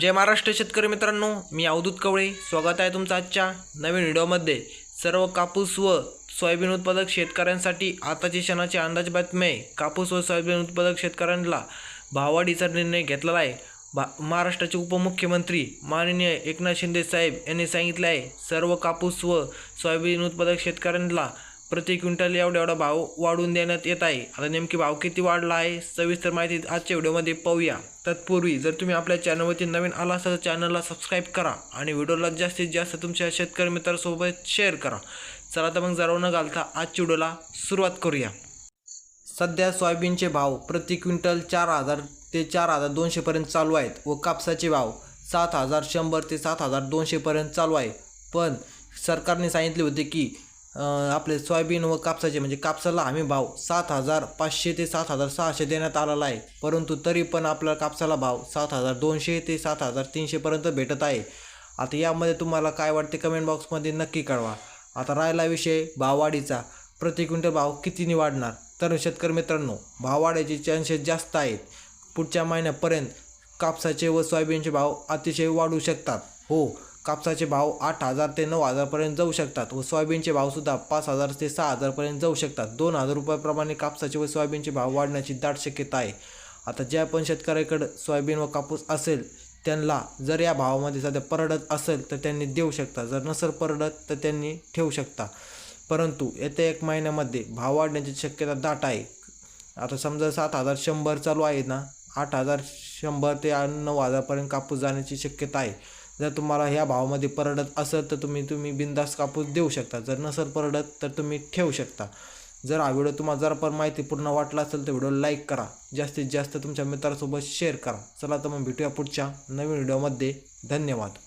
जय महाराष्ट्र शेतकरी मित्रांनो मी अवधूत कवळे. स्वागत आहे तुमचं आजच्या नवीन व्हिडिओमध्ये. सर्व कापूस व सोयाबीन उत्पादक शेतकऱ्यांसाठी आताची क्षणाची अंदाज बातमी आहे. कापूस व सोयाबीन उत्पादक शेतकऱ्यांना भाववाढीचा निर्णय घेतलेला आहे. भा महाराष्ट्राचे उपमुख्यमंत्री माननीय एकनाथ शिंदे साहेब यांनी सांगितले आहे सर्व कापूस व सोयाबीन उत्पादक शेतकऱ्यांना प्रति क्विंटल एवढा एवढा भाव वाढवून देण्यात येत आहे. आता नेमकी भाव किती वाढला आहे सविस्तर माहिती आजच्या व्हिडिओमध्ये पाहूया. तत्पूर्वी जर तुम्ही आपल्या चॅनलवरती नवीन आला असाल तर चॅनलला सबस्क्राईब करा आणि व्हिडिओला जास्तीत जास्त तुमच्या शेतकरी मित्रांसोबत शेअर करा. चला तर मग जरा न घालता आजच्या व्हिडिओला सुरुवात करूया. सध्या सोयाबीनचे भाव प्रति क्विंटल चार हजार ते चार हजार दोनशेपर्यंत चालू आहेत व कापसाचे भाव सात हजार शंभर ते सात हजार दोनशेपर्यंत चालू आहे. पण सरकारने सांगितले होते की आपले सोयाबीन व कापसाचे म्हणजे कापसाला हमी भाव सात हजार पाचशे ते सात हजार सहाशे देण्यात आलेला आहे. परंतु तरी पण आपला कापसाला भाव सात हजार दोनशे ते सात हजार तीनशेपर्यंत भेटत आहे. आता यामध्ये तुम्हाला काय वाटते कमेंट बॉक्समध्ये नक्की कळवा. आता राहिला विषय भाववाढीचा. प्रति क्विंटल भाव कितीने वाढणार? तर शेतकरी मित्रांनो भाववाढीचे चान्सेस जास्त आहेत. पुढच्या महिन्यापर्यंत कापसाचे व सोयाबीनचे भाव अतिशय वाढू शकतात. हो कापसाचे भाव आठ हजार ते नऊ हजारपर्यंत जाऊ शकतात व सोयाबीनचे भावसुद्धा पाच हजार ते सहा हजारपर्यंत जाऊ शकतात. दोन हजार रुपयाप्रमाणे कापसाचे व सोयाबीनचे भाव वाढण्याची दाट शक्यता आहे. आता ज्या पण शेतकऱ्याकडं सोयाबीन व कापूस असेल त्यांना जर या भावामध्ये सध्या परडत असेल तर त्यांनी देऊ शकता. जर नसेल परडत तर त्यांनी ठेवू शकता. परंतु येत्या एक महिन्यामध्ये भाव वाढण्याची शक्यता दाट आहे. आता समजा सात हजार शंभर चालू आहे ना आठ हजार शंभर ते नऊ हजारपर्यंत कापूस जाण्याची शक्यता आहे. जर तुम्हाला ह्या भावामध्ये परडत असेल तर तुम्ही तुम्ही बिंदास कापूस देऊ शकता. जर नसेल परडत तर तुम्ही ठेवू शकता. जर हा व्हिडिओ तुम्हाला जरा पण माहिती पूर्ण वाटला असेल तर व्हिडिओ लाईक करा. जास्तीत जास्त तुमच्या मित्रांसोबत शेअर करा. चला तर मग भेटूया पुढच्या नवीन व्हिडिओमध्ये. धन्यवाद.